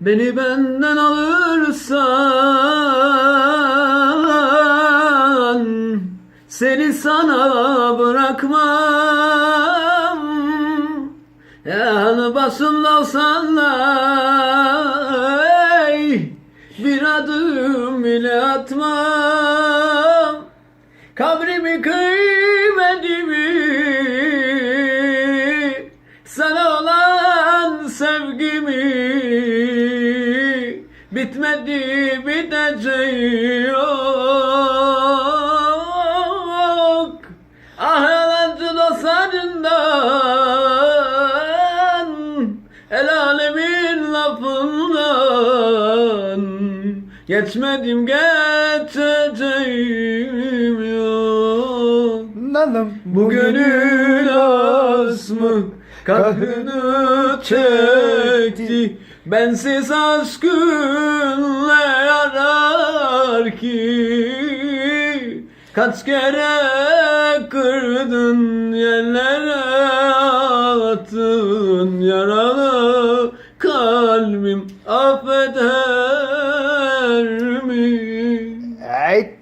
Beni benden alırsan Seni sana bırakmam. Yanı başımda olsan da Bir adım bile atmam. Kabrimi kıymetimi Sana olan sevgimi Bitmedi biteceği yok. Ah yalancı dostlarından El alemin lafından. Geçmedim geçeceğim yok. Nanım bu gönül asmı kahrını çekti Bensiz aşkınla yarar ki Kaç kere kırdın yerlere attın Yaralı kalbim affeder mi? Evet.